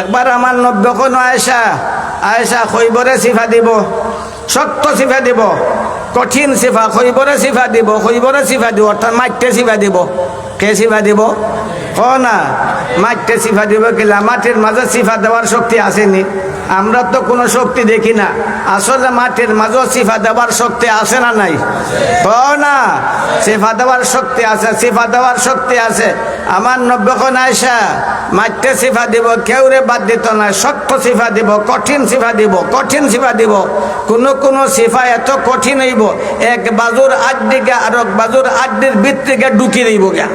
একবার আমার নব্য কোন আয়সা আয়সা খৈবরে সিফা দিব সত্য সিফা দিব, কঠিন সিফা খৈবরে সিফা দিব, খৈবরে সিফা দিব, অর্থাৎ মাইটে সিফা দিব। কে সিফা দিব? ক না মাইটে সিফা দিব কিলা মাটির মাঝে সিফা দেওয়ার শক্তি আসেনি। আমরা তো কোনো শক্তি দেখি না। আসলে মাটির মাঝেও সিফা দেওয়ার শক্তি আছে না নাই? ক না, সিফা দেওয়ার শক্তি আছে, সিফা দেওয়ার শক্তি আছে। আমার নব্বখন আয়সা মাইটে সিফা দিব কেউ রে বাদ দিত না। সত্য সিফা দিব, কঠিন সিফা দিব, কঠিন সিফা দিব। কোনো কোনো সিফা এত কঠিন হইব, এক বাজুর আট দিকে আর এক বাজুর আট দির ভিত্তিকে ঢুকি দিব গা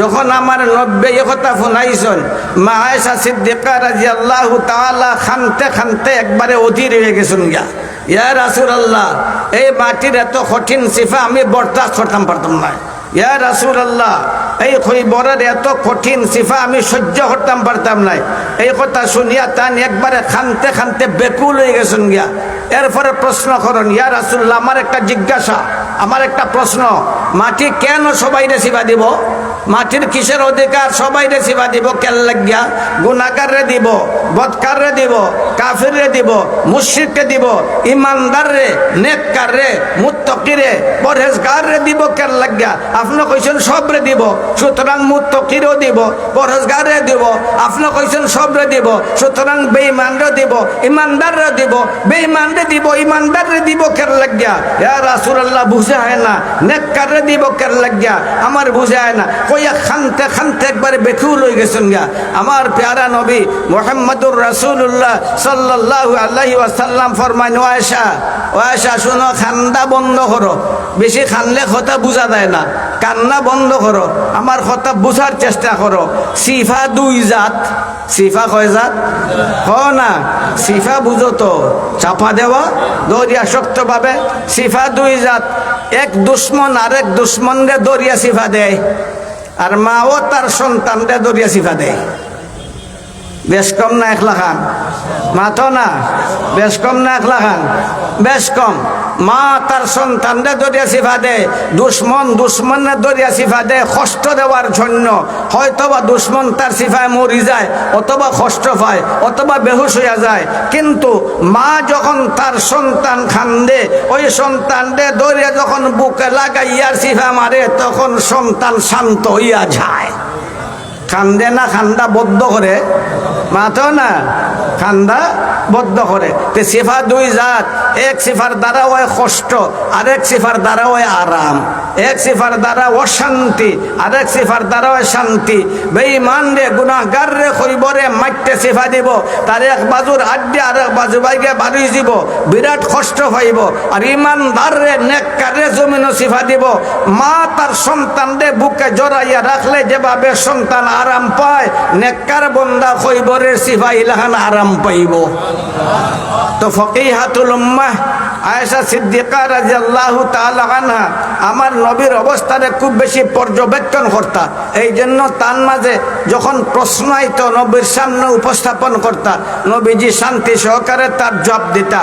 যখন আমার নব্বে কথা শুনাইছেন, মা আয়েশা সিদ্দিকা রাজি আল্লাহ তালা খানতে খানতে একবারে অধীর হয়ে গেছেন গা ইয়া রাসুল আল্লাহ এই মাটির এত কঠিন সিফা আমি বরদাস্ত করতাম, পারতাম না। ইয়া রাসুল আল্লাহ এই খৈবরের এত কঠিন সিফা আমি সহ্য করতাম, পারতাম নাই এই কথা শুনিয়া তান একবারে খানতে খানতে বেকুল হয়ে গেছেন গিয়া। এরপরে প্রশ্ন করেন, ইয়া রাসুল্লাহ আমার একটা জিজ্ঞাসা, আমার একটা প্রশ্ন, মাটি কেন সবাই রে সিফা দিব? মাটির কিসের অধিকার? সবাই সিফা দিব। কেন লাগিয়া? গুণাকাররে দিব বদকাররে দিব, কাফিররে দিব, মুশরিককে দিব, ইমানদাররে, নেককাররে, মুত্তকিরে, পরহেজগাররে দিব, কেন লাগিয়া? আপনি কইছেন সবরে দিব, সুতরাং মুত্তকিরও দিব, পরহেজগাররে দিব। আপনি কইছেন সবরে দিব, সুতরাং বেঈমানরে দিব, ইমানদাররে দিব। বেঈমানরে দিব, ইমানদাররে দিব, কেন লাগিয়া? ইয়া রাসূলুল্লাহ, বুঝে হয় না। নেককাররে দিব, কেন লাগিয়া? আমার বুঝে হয় না। কইয়া খানতে খানতে একবারে বেকুল হয়ে গেছেন গা। আমার প্যারা নবী মোহাম্মদুর রাসূলুল্লাহ সাল্লাল্লাহু আলাইহি ওয়াসাল্লাম ফরমায় ওয়াশা ওয়াশা শুনো, খান্দা বন্ধ করো। বেশি খানলে কথা বোঝা যায় না। কান্না বন্ধ করো। আমার কথা বুঝার চেষ্টা করো। সিফা দুই জাত। সিফা কয় জাত? হ না, সিফা বুঝো তো। চাপা দেওয়া, দরিয়া শক্তভাবে। সিফা দুই জাত। এক দুশ্মন আরেক দুশ্মনরে দরিয়া সিফা দেয়। আর মাও তার সন্তানটা দরিয়া সিফা দেয়। বেশ কম না লাখান মাথো না? বেশ কম না এক লাখান বেশ কম। মা তার সন্তানরে দরিয়া সিফা দেয়। দুশ্মন দুশ্মনের দরিয়া সিফা দেয় কষ্ট দেওয়ার জন্য। হয়তোবা দুশ্মন তার সিফায় মরি যায়, অথবা কষ্ট পায়, অথবা বেহুশ হইয়া যায়। কিন্তু মা যখন তার সন্তান খান্দে, ওই সন্তানরে দরিয়া যখন বুকে লাগাইয়ার সিফা মারে, তখন সন্তান শান্ত হইয়া যায়। খান্দে না, খান্দা বদ্ধ করে। মাথো না খান্দা বদ্ধ করে। তে সিফা দুই জাত, এক সিফার দ্বারা হয় কষ্ট, আরেক সিফার দ্বারা হয় আরাম। এক সিফার দ্বারা অশান্তি, আরেক সিফার দ্বারা হয় শান্তি। বেঈমান রে, গুনাহগার রে খইবরে মাইটে সিফা দিব, তার এক বাজুর আড্ডে আর এক বাজু বাইকে বাড়ি দিব, বিরাট কষ্ট পাইব আর ইমানদার রে, নেককার রে জমিন সিফা দিব। মা তার সন্তান রে বুকে জড়াইয়া রাখলে যেভাবে সন্তান আরাম পায়, নেককার বন্দা খইবরের সিফা ইলাহান আরাম পাইব। তো ফকিহাতুল উম্মাহ, আয়েশা সিদ্দিকা রাদিয়াল্লাহু তাআলা আনহা আমার নবীর অবস্থানে খুব বেশি পর্যবেক্ষণ করতা। এই জন্য তার মাঝে যখন প্রশ্ন আইতো, নবীর সামনে উপস্থাপন করতা, নবীজি শান্তি সহকারে তার জবাব দিতা।